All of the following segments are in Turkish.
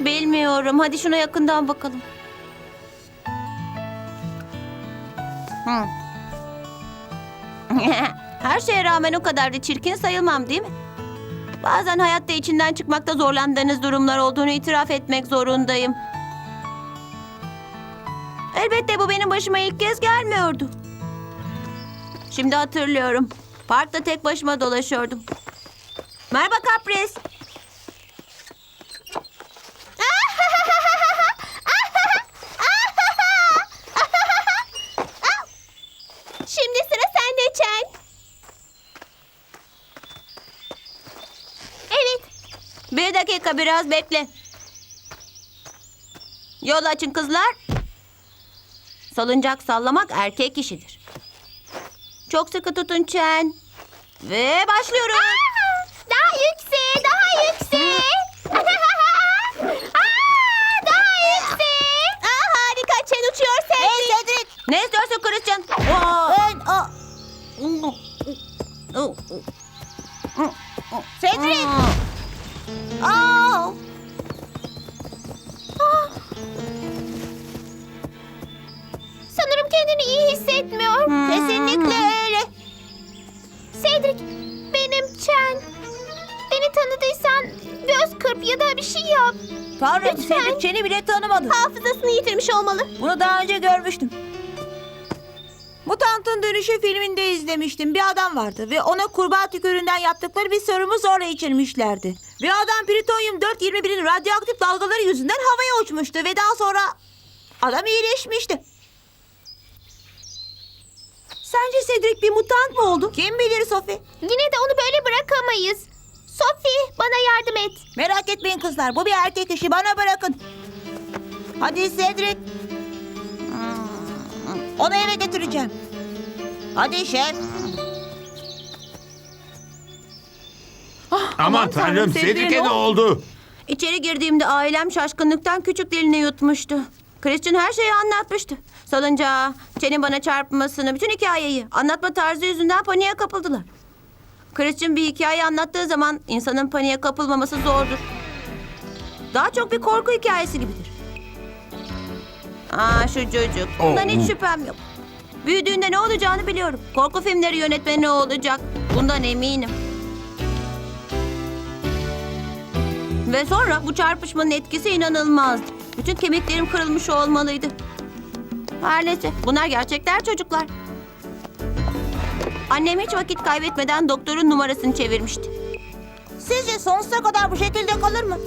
Bilmiyorum. Hadi şuna yakından bakalım. Hı. Her şeye rağmen o kadar da çirkin sayılmam değil mi? Bazen hayatta içinden çıkmakta zorlandığınız durumlar olduğunu itiraf etmek zorundayım. Elbette bu benim başıma ilk kez gelmiyordu. Şimdi hatırlıyorum. Parkta tek başıma dolaşıyordum. Merhaba Kapris. Şimdi sıra sende Çen. Evet. Bir dakika biraz bekle. Yol açın kızlar. Salıncak sallamak erkek işidir. Çok sıkı tutun Çen. Ve başlıyoruz. Daha yükseğe, daha yükseğe. Aa, daha yükseğe. Aa, harika, Çen uçuyor Cedric. Hey Cedric. Ne istiyorsun Christian? Ben, aa. Aa. Sanırım kendini iyi hissetmiyor. Hmm. Kesinlikle öyle. Cedric, benim Chen. Beni tanıdıysan göz kırp ya da bir şey yap. Tanrım Lütfen. Cedric Çen'i bile tanımadı. Hafızasını yitirmiş olmalı. Bunu daha önce görmüştüm. Mutantın Dönüşü filminde izlemiştim. Bir adam vardı ve ona kurbağa tükürüğünden yaptıkları bir serumu zorla içirmişlerdi. Ve adam plütonyum 421'in radyoaktif dalgaları yüzünden havaya uçmuştu ve daha sonra adam iyileşmişti. Sence Cedric bir mutant mı oldu? Kim bilir Sophie? Yine de onu böyle bırakamayız. Sophie, bana yardım et. Merak etmeyin kızlar. Bu bir erkek işi. Bana bırakın. Hadi Cedric. Onu eve götüreceğim. Hadi şef. Aman tanrım Cedric'e ne oldu? İçeri girdiğimde ailem şaşkınlıktan küçük dilini yutmuştu. Christian her şeyi anlatmıştı. Salıncağı, Çen'in bana çarpmasını, bütün hikayeyi. Anlatma tarzı yüzünden paniğe kapıldılar. Christian bir hikaye anlattığı zaman insanın paniğe kapılmaması zordur. Daha çok bir korku hikayesi gibidir. Aa şu çocuk. Bundan hiç şüphem yok. Büyüdüğünde ne olacağını biliyorum. Korku filmleri yönetmeni olacak. Bundan eminim. Ve sonra bu çarpışmanın etkisi inanılmazdı. Bütün kemiklerim kırılmış olmalıydı. Her neyse bunlar gerçekler çocuklar. Annem hiç vakit kaybetmeden doktorun numarasını çevirmişti. Sizce sonsuza kadar bu şekilde kalır mı?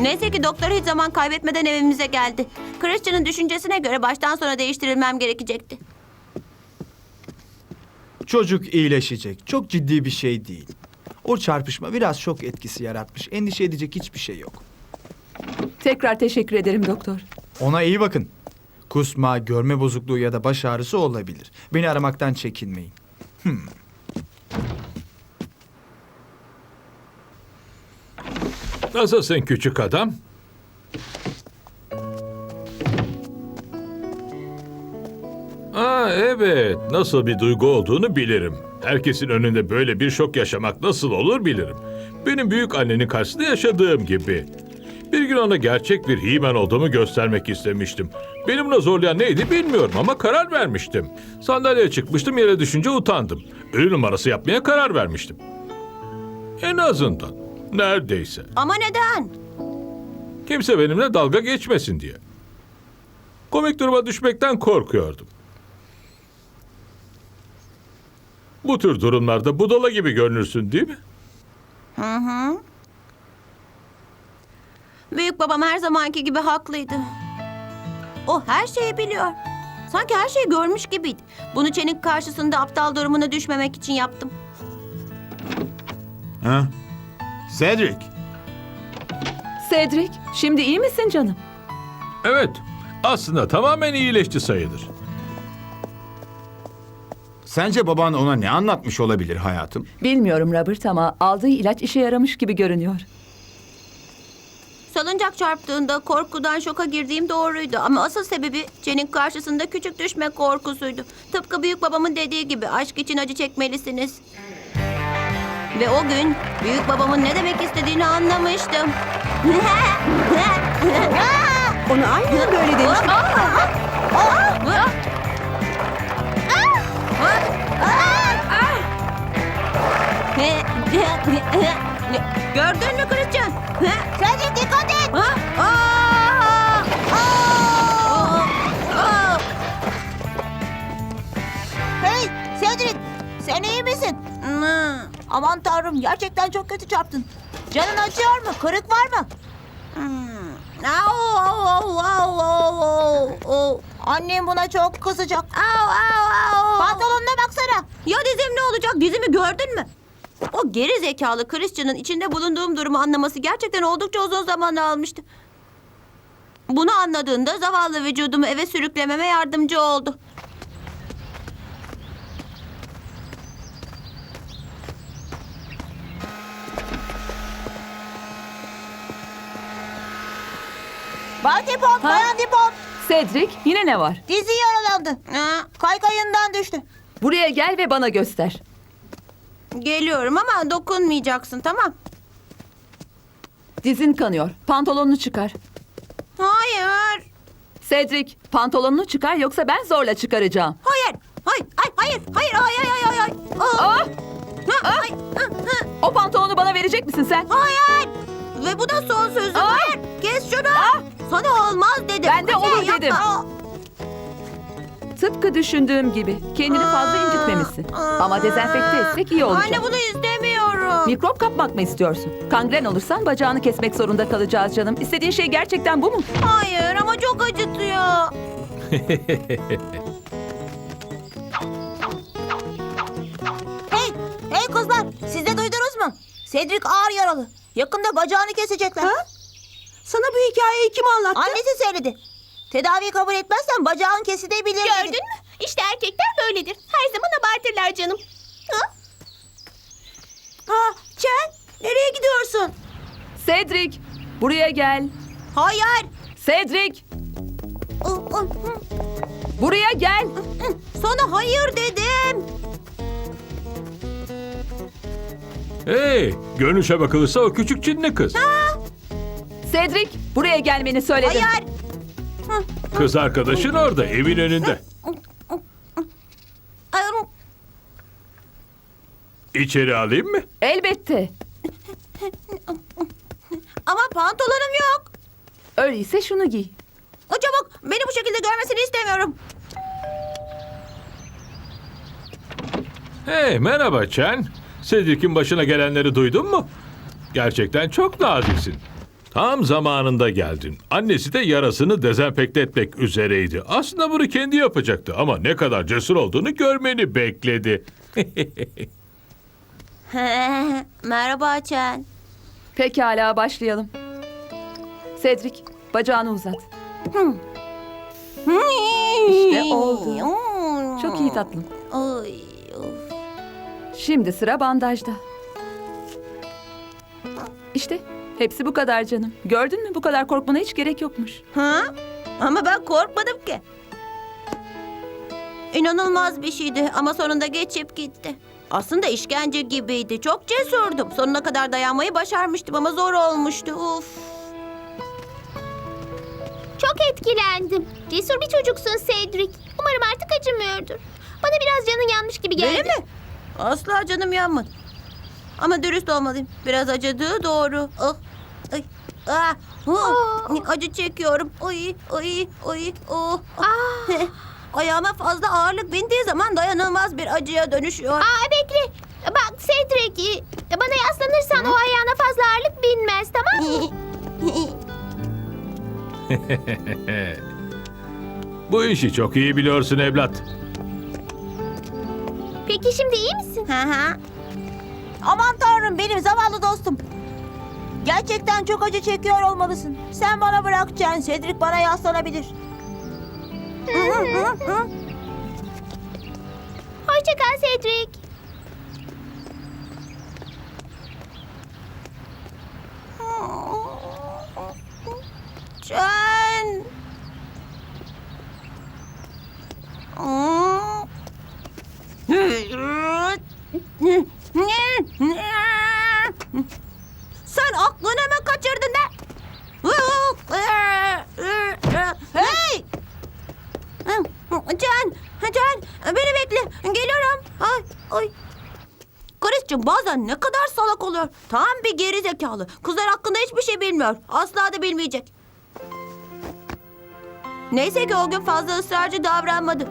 Neyse ki doktor hiç zaman kaybetmeden evimize geldi. Christian'ın düşüncesine göre baştan sona değiştirilmem gerekecekti. Çocuk iyileşecek. Çok ciddi bir şey değil. O çarpışma biraz şok etkisi yaratmış. Endişe edecek hiçbir şey yok. Tekrar teşekkür ederim doktor. Ona iyi bakın. Kusma, görme bozukluğu ya da baş ağrısı olabilir. Beni aramaktan çekinmeyin. Nasılsın küçük adam? Aa evet, nasıl bir duygu olduğunu bilirim. Herkesin önünde böyle bir şok yaşamak nasıl olur bilirim. Benim büyük annenin karşısında yaşadığım gibi. Bir gün ona gerçek bir He-Man olduğumu göstermek istemiştim. Beni buna zorlayan neydi bilmiyorum ama karar vermiştim. Sandalyeye çıkmıştım yere düşünce utandım. Ölü numarası yapmaya karar vermiştim. En azından. Neredeyse. Ama neden? Kimse benimle dalga geçmesin diye. Komik duruma düşmekten korkuyordum. Bu tür durumlarda budala gibi görünürsün değil mi? Büyük babam her zamanki gibi haklıydı. O her şeyi biliyor. Sanki her şeyi görmüş gibiydi. Bunu Çen'in karşısında aptal durumuna düşmemek için yaptım. Ha? Cedric. Cedric, şimdi iyi misin canım? Evet, aslında tamamen iyileşti sayılır. Sence baban ona ne anlatmış olabilir hayatım? Bilmiyorum Robert ama aldığı ilaç işe yaramış gibi görünüyor. Salıncak çarptığında korkudan şoka girdiğim doğruydu. Ama asıl sebebi Çen'in karşısında küçük düşme korkusuydu. Tıpkı büyük babamın dediği gibi aşk için acı çekmelisiniz. Ve o gün büyük babamın ne demek istediğini anlamıştım. Onu aynen böyle demiştim. Gördün mü Christian? Cedric dikkat et. Hey Cedric sen iyi! Aman tanrım gerçekten çok kötü çarptın. Canın acıyor mu? Kırık var mı? Au, au, au, au, au, au. Annem buna çok kızacak. Au, au, au. Pantolonuna baksana. Ya dizim ne olacak? Dizimi gördün mü? O geri zekalı Christian'ın içinde bulunduğum durumu anlaması gerçekten oldukça uzun zaman almıştı. Bunu anladığında zavallı vücudumu eve sürüklememe yardımcı oldu. Parti pop, Ha? bayan dipop. Cedric yine ne var? Dizi yaralandı. Ha, kaykayından düştü. Buraya gel ve bana göster. Geliyorum ama dokunmayacaksın tamam. Dizin kanıyor. Pantolonunu çıkar. Hayır. Cedric pantolonunu çıkar yoksa ben zorla çıkaracağım. Hayır. Hayır. Ay, hayır. Hayır. Ay ay ay ay ay. O pantolonu bana verecek misin sen? Hayır. Ve bu da son sözüm. Ah! Hayır. Kes şunu. Ah! Sana olmaz dedim. Ben de Anne, olur yapma. dedim. Aa. Tıpkı düşündüğüm gibi. Kendini fazla incitmemişsin. Ama dezenfekte etsek iyi olacak. Anne bunu istemiyorum. Mikrop kapmak mı istiyorsun? Kangren olursan bacağını kesmek zorunda kalacağız canım. İstediğin şey gerçekten bu mu? Hayır ama çok acıtıyor. Hey, hey kızlar. Siz de duydunuz mu? Cedric ağır yaralı. Yakında bacağını kesecekler. Sana bu hikayeyi kim anlattı? Annesi söyledi. Tedaviyi kabul etmezsen bacağın kesilebilir. Gördün mü? İşte erkekler böyledir. Her zaman abartırlar canım. Ha? Ha, Çen, nereye gidiyorsun? Cedric buraya gel. Hayır. Cedric buraya gel. Sana hayır dedim. Hey, görünüşe bakılırsa o küçük cinli kız. Cedric buraya gelmeni söyledim. Hayır. Kız arkadaşın orada, evin önünde. İçeri alayım mı? Elbette. Ama pantolonum yok. Öyleyse şunu giy. O çabuk. Beni bu şekilde görmesini istemiyorum. Hey, merhaba Chen. Cedric'in başına gelenleri duydun mu? Gerçekten çok naziksin. Tam zamanında geldin. Annesi de yarasını dezenfekte etmek üzereydi. Aslında bunu kendi yapacaktı ama ne kadar cesur olduğunu görmeni bekledi. Merhaba Çen. Pekala başlayalım. Cedric bacağını uzat. İşte oldu. Çok iyi tatlım. Ay, of. Şimdi sıra bandajda. İşte hepsi bu kadar canım. Gördün mü bu kadar korkmana hiç gerek yokmuş. Ha? Ama ben korkmadım ki. İnanılmaz bir şeydi ama sonunda geçip gitti. Aslında işkence gibiydi. Çok cesurdum. Sonuna kadar dayanmayı başarmıştım ama zor olmuştu. Uf. Çok etkilendim. Cesur bir çocuksun Cedric. Umarım artık acımıyordur. Bana biraz canın yanmış gibi geldi. Öyle mi? Asla canım yanmadı. Ama dürüst olmalıyım. Biraz acıdığı doğru. Ah, ah, huh. Acı çekiyorum. Oy, oy, oy, oh. Ah. Ayağıma fazla ağırlık bindiği zaman dayanılmaz bir acıya dönüşüyor. Aa bekle. Bak Cedric, bana yaslanırsan o ayağına fazla ağırlık binmez tamam mı? Bu işi çok iyi biliyorsun evlat. Peki şimdi iyi misin? Hı hı. Aman tanrım benim zavallı dostum. Gerçekten çok acı çekiyor olmalısın. Sen bana bırak Çen. Cedric bana yaslanabilir. Hoşça kal Cedric. Can. Hmm. Sen aklını mı kaçırdın ne? Hey! Can, Can, beni bekle. Geliyorum. Ay, ay. Christian bazen ne kadar salak oluyor. Tam bir geri zekalı. Kızlar hakkında hiçbir şey bilmiyor. Asla da bilmeyecek. Neyse ki o gün fazla ısrarcı davranmadı.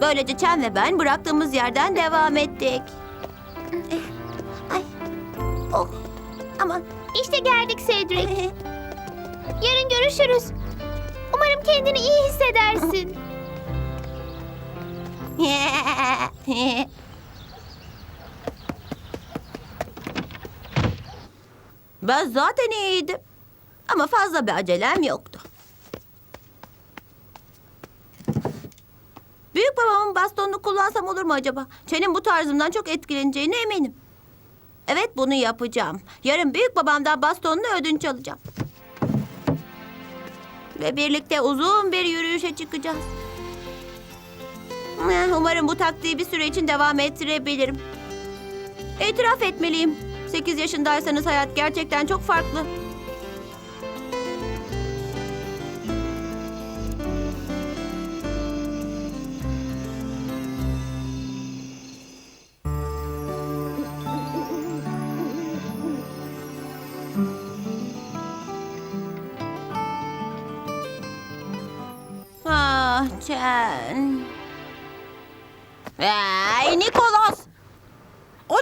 Böylece Chen ve ben bıraktığımız yerden devam ettik. Ay. Oh. Aman. İşte geldik Cedric. Yarın görüşürüz. Umarım kendini iyi hissedersin. Ben zaten iyiydim. Ama fazla bir acelem yoktu. Büyük babamın bastonunu kullansam olur mu acaba? Çen'in bu tarzımdan çok etkileneceğine eminim. Evet bunu yapacağım. Yarın büyük babamdan bastonunu ödünç alacağım. Ve birlikte uzun bir yürüyüşe çıkacağız. Eh, Umarım bu taktiği bir süre için devam ettirebilirim. İtiraf etmeliyim. 8 yaşındaysanız hayat gerçekten çok farklı.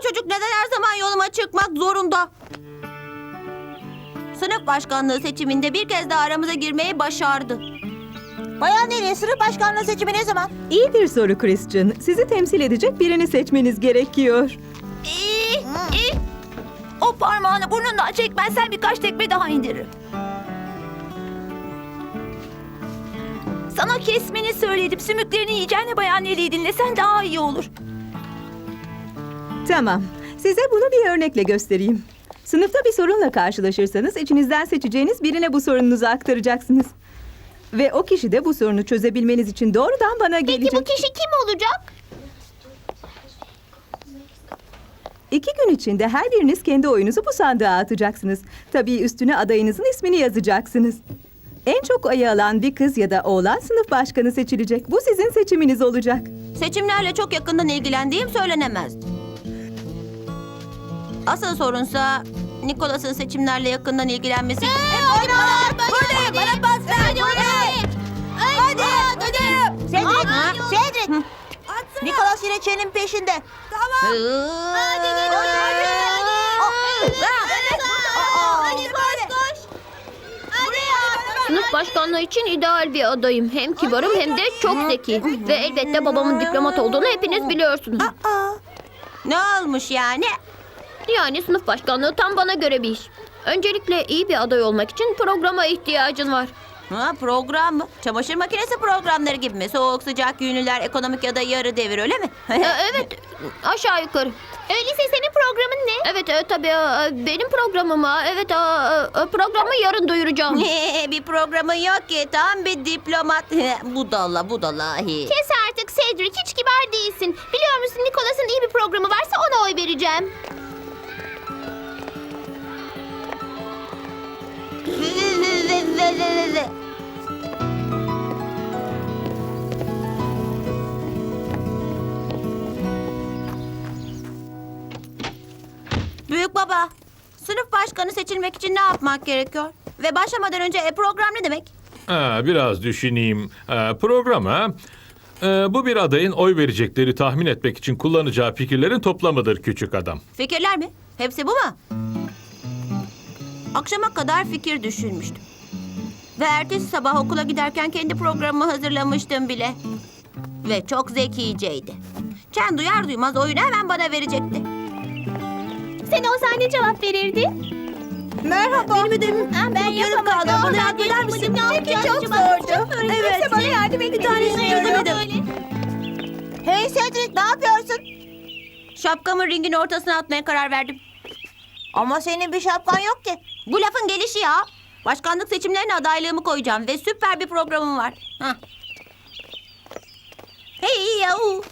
Çocuk neden her zaman yoluma çıkmak zorunda? Sınıf başkanlığı seçiminde bir kez daha aramıza girmeyi başardı. Bayan Neri sınıf başkanlığı seçimi ne zaman? İyi bir soru Christian. Sizi temsil edecek birini seçmeniz gerekiyor. O parmağını burnundan çekmezsen birkaç tekme daha indiririm. Sana kesmeni söyledim. Sümüklerini yiyeceğine Bayan Neri'yi dinlesen daha iyi olur. Tamam. Size bunu bir örnekle göstereyim. Sınıfta bir sorunla karşılaşırsanız içinizden seçeceğiniz birine bu sorununuzu aktaracaksınız. Ve o kişi de bu sorunu çözebilmeniz için doğrudan bana Peki gelecek. bu kişi kim olacak? İki gün içinde her biriniz kendi oyunuzu bu sandığa atacaksınız. Tabii üstüne adayınızın ismini yazacaksınız. En çok ayı alan bir kız ya da oğlan sınıf başkanı seçilecek. Bu sizin seçiminiz olacak. Seçimlerle çok yakından ilgilendiğim söylenemezdi. Asıl sorunsa Nikolas'ın seçimlerle yakından ilgilenmesi. Hadi bana, buradayım, bana pas ver. Hadi, hadi. Hadi, Cedric, Cedric. Nikolas yine Çen'in peşinde. Hadi Hadi koş koş. Sınıf başkanlığı için ideal bir adayım. Hem kibarım hem de çok zeki. Ve elbette babamın diplomat olduğunu hepiniz biliyorsunuz. Ne olmuş yani? Yani sınıf başkanlığı tam bana göre bir iş. Öncelikle iyi bir aday olmak için programa ihtiyacın var. Ha, program mı? Çamaşır makinesi programları gibi mi? Soğuk sıcak günlüler, ekonomik ya da yarı devir öyle mi? Ee, evet, aşağı yukarı. Öyleyse senin programın ne? Evet, e, tabii e, benim programım. ha. Evet, e, e, programı yarın duyuracağım. bir programın yok ki. Tam bir diplomat. budala budalahi. Kes artık Cedric, hiç kibar değilsin. Biliyor musun Nicholas'ın iyi bir programı varsa ona oy vereceğim. Büyük baba, sınıf başkanı seçilmek için ne yapmak gerekiyor? Ve başlamadan önce e, program ne demek? Ha, biraz düşüneyim. Ha, program ha? Ee, bu bir adayın oy verecekleri tahmin etmek için kullanacağı fikirlerin toplamıdır küçük adam. Fikirler mi? Hepsi bu mu? Akşama kadar fikir düşünmüştüm. Ve ertesi sabah okula giderken kendi programımı hazırlamıştım bile. Ve çok zekiceydi. Chen duyar duymaz oyunu hemen bana verecekti. Sen olsan ne cevap verirdin? Merhaba. Benim ödevim ben yarım kaldı. Bana yardım eder misin? Çünkü çok zordu. Evet. bana yardım edin. Bir tanesini yazamadım. Hey Cedric ne yapıyorsun? Şapkamı ringin ortasına atmaya karar verdim. Ama senin bir şapkan yok ki. Bu lafın gelişi ya. Başkanlık seçimlerine adaylığımı koyacağım ve süper bir programım var. Hey yahu.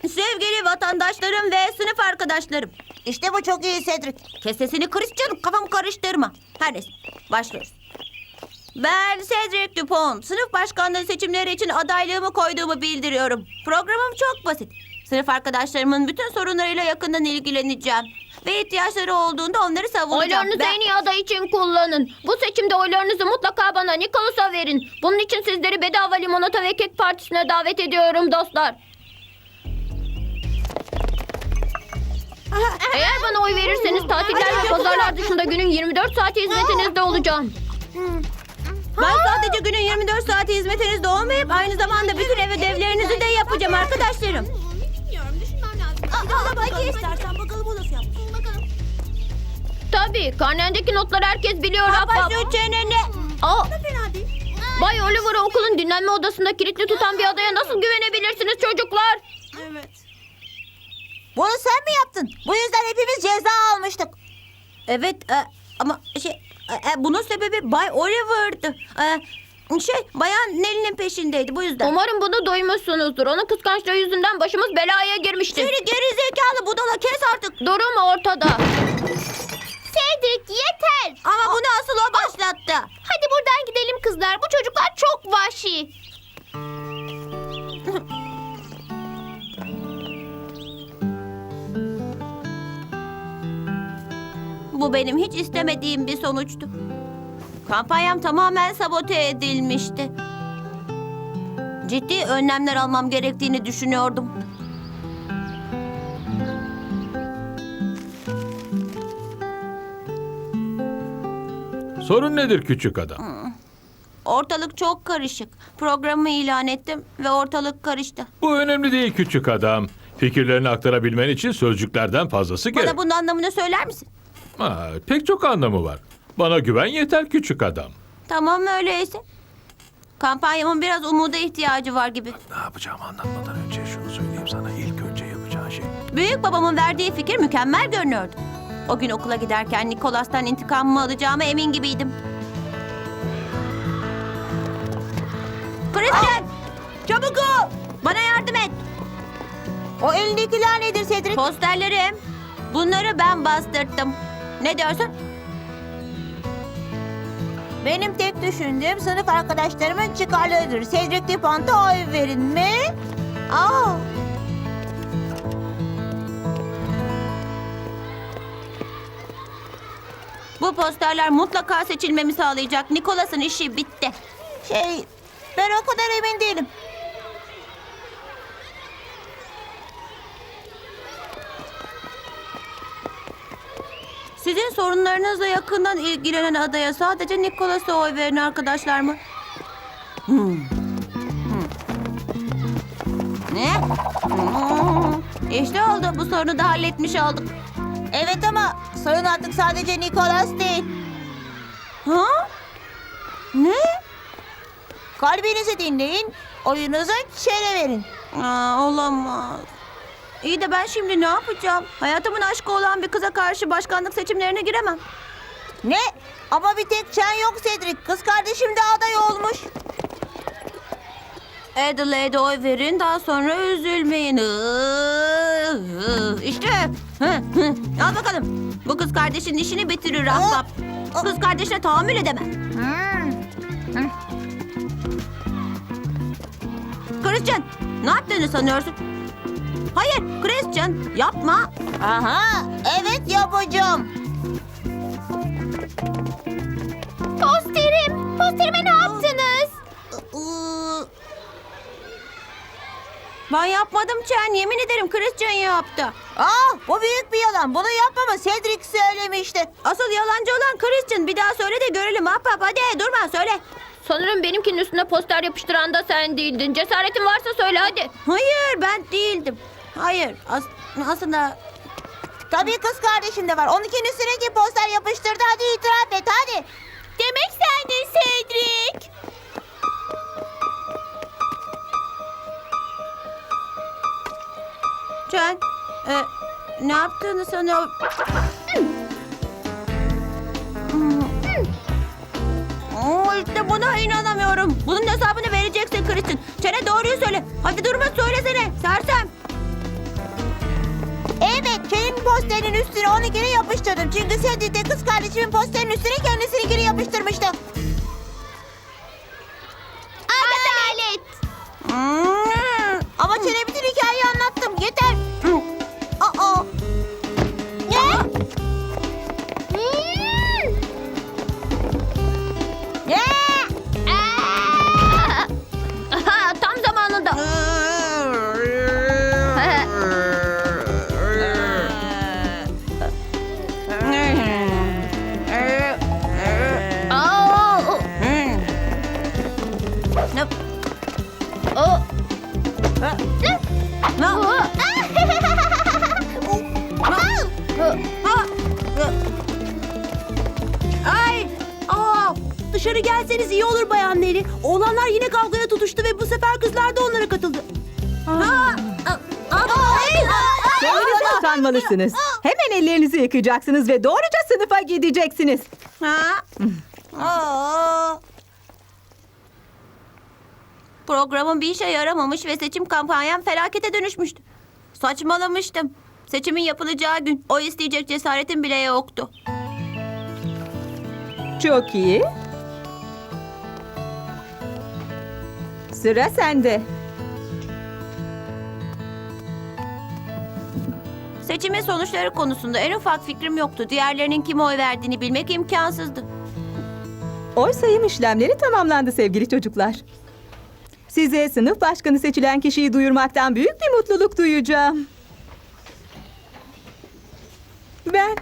sevgili vatandaşlarım ve sınıf arkadaşlarım. İşte bu çok iyi Cedric. Kes sesini Christian, kafamı karıştırma. Her neyse, başlıyoruz. Ben Cedric Dupont. Sınıf başkanlığı seçimleri için adaylığımı koyduğumu bildiriyorum. Programım çok basit. Sınıf arkadaşlarımın bütün sorunlarıyla yakından ilgileneceğim. Ve ihtiyaçları olduğunda onları savunacağım. Oylarınızı Ben- en iyi aday için kullanın. Bu seçimde oylarınızı mutlaka bana Nicholas'a verin. Bunun için sizleri bedava limonata ve kek partisine davet ediyorum dostlar. Eğer bana oy verirseniz tatiller ve pazarlar dışında günün 24 saati hizmetinizde olacağım. Ben sadece günün 24 saati hizmetinizde olmayıp aynı zamanda bütün ev ödevlerinizi de yapacağım arkadaşlarım. Tabii karnendeki notları herkes biliyor Kapa ahbap. şu çeneni. Aa, Bay Oliver'ı okulun dinlenme odasında kilitli tutan bir adaya nasıl güvenebilirsiniz çocuklar? Bunu sen mi yaptın? Bu yüzden hepimiz ceza almıştık. Evet e, ama şey e, e, bunun sebebi Bay Oliver'dı. E, şey Bayan Nelly'nin peşindeydi bu yüzden. Umarım bunu duymuşsunuzdur. Onun kıskançlığı yüzünden başımız belaya girmişti. Seni geri zekalı budala kes artık. Durum ortada. Cedric yeter. Ama bunu asıl o başlattı. Hadi buradan gidelim kızlar. Bu çocuklar çok vahşi. Bu benim hiç istemediğim bir sonuçtu. Kampanyam tamamen sabote edilmişti. Ciddi önlemler almam gerektiğini düşünüyordum. Sorun nedir küçük adam? Ortalık çok karışık. Programı ilan ettim ve ortalık karıştı. Bu önemli değil küçük adam. Fikirlerini aktarabilmen için sözcüklerden fazlası gerek. Bana bunun anlamını söyler misin? Ha, pek çok anlamı var. Bana güven yeter küçük adam. Tamam öyleyse. Kampanyamın biraz umuda ihtiyacı var gibi. Ne yapacağımı anlatmadan önce şunu söyleyeyim sana. İlk önce yapacağın şey. Büyük babamın verdiği fikir mükemmel görünüyordu. O gün okula giderken Nikolas'tan intikamımı alacağıma emin gibiydim. Christian! Çabuk ol! Bana yardım et. O elindekiler nedir Cedric? Posterlerim. Bunları ben bastırttım. Ne diyorsun? Benim tek düşündüğüm sınıf arkadaşlarımın çıkarlarıdır. Cedric Dupont'a oy verin mi? Aa. Bu posterler mutlaka seçilmemi sağlayacak. Nikolas'ın işi bitti. Şey, ben o kadar emin değilim. Sizin sorunlarınızla yakından ilgilenen adaya sadece Nikolas'a oy verin arkadaşlar mı? Hmm. Hmm. Ne? Hmm. İşte oldu. Bu sorunu da halletmiş olduk. Evet ama sorun artık sadece Nicholas değil. Ha? Ne? Kalbinizi dinleyin, oyunuzu çere verin. Aa, olamaz. İyi de ben şimdi ne yapacağım? Hayatımın aşkı olan bir kıza karşı başkanlık seçimlerine giremem. Ne? Ama bir tek Chen yok Cedric. Kız kardeşim de aday olmuş. Adelaide'e oy verin daha sonra üzülmeyin. İşte. Hı, hı. Al bakalım. Bu kız kardeşin işini bitirir ahbap. Kız kardeşine tahammül edemem. Christian ne yaptığını sanıyorsun? Hayır Christian yapma. Aha, evet yapacağım. Posterim. Posterime ne yaptınız? Iı. Ben yapmadım Chen yemin ederim Christian yaptı. Aa, bu büyük bir yalan. Bunu yapmama Cedric söylemişti. Asıl yalancı olan Christian bir daha söyle de görelim ahbap hadi durma söyle. Sanırım benimkinin üstüne poster yapıştıran da sen değildin. Cesaretin varsa söyle hadi. Hayır ben değildim. Hayır as- aslında Tabii kız kardeşin de var. Onunkinin üstüne kim poster yapıştırdı. Hadi itiraf et hadi. Demek sendin Cedric. Chen e, ne yaptığını sanıyor. Oo, işte buna inanamıyorum. Bunun hesabını vereceksin Christian. Çene doğruyu söyle. Hadi durma söylesene. Sersem. Posterinin üstüne onunkini yapıştırdım. Çünkü Cedric de kız kardeşimin posterinin üstüne kendisininkini yapıştırmıştı. Adalet. Hmm. Gelseniz iyi olur Bayan Neri. Oğlanlar yine kavgaya tutuştu ve bu sefer kızlar da onlara katıldı. Kendinize utanmalısınız. Hemen ellerinizi yıkayacaksınız ve doğruca sınıfa gideceksiniz. Programın bir işe yaramamış ve seçim kampanyam felakete dönüşmüştü. Saçmalamıştım. Seçimin yapılacağı gün o isteyecek cesaretim bile yoktu. Çok iyi. Sıra sende. Seçimin sonuçları konusunda en ufak fikrim yoktu. Diğerlerinin kime oy verdiğini bilmek imkansızdı. Oy sayım işlemleri tamamlandı sevgili çocuklar. Size sınıf başkanı seçilen kişiyi duyurmaktan büyük bir mutluluk duyacağım. Ben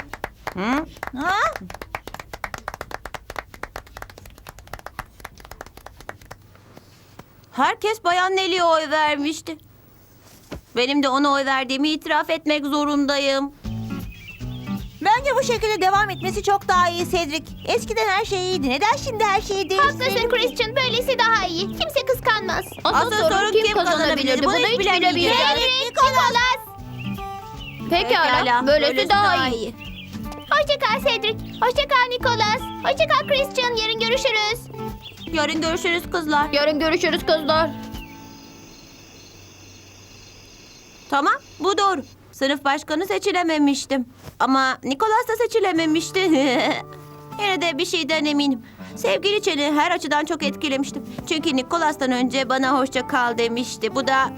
Ha? Herkes Bayan Nelly'e oy vermişti. Benim de ona oy verdiğimi itiraf etmek zorundayım. Bence bu şekilde devam etmesi çok daha iyi Cedric. Eskiden her şey iyiydi. Neden şimdi her şey değişti? Haklısın Christian. Böylesi daha iyi. Kimse kıskanmaz. Asıl sorun kim kazanabilirdi? Bunu hiç bilemeyeceğiz. Cedric, Nicholas. Pekala. Böylesi, daha, iyi. Hoşça kal Cedric. Hoşça kal Nicholas. Hoşça kal Christian. Yarın görüşürüz. Yarın görüşürüz kızlar. Yarın görüşürüz kızlar. Tamam, bu doğru. Sınıf başkanı seçilememiştim. Ama Nikolas da seçilememişti. Yine de bir şeyden eminim. Sevgili Çen'i her açıdan çok etkilemiştim. Çünkü Nikolas'tan önce bana hoşça kal demişti. Bu da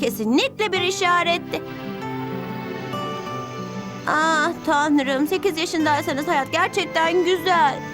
kesinlikle bir işaretti. Ah tanrım 8 yaşındaysanız hayat gerçekten güzel.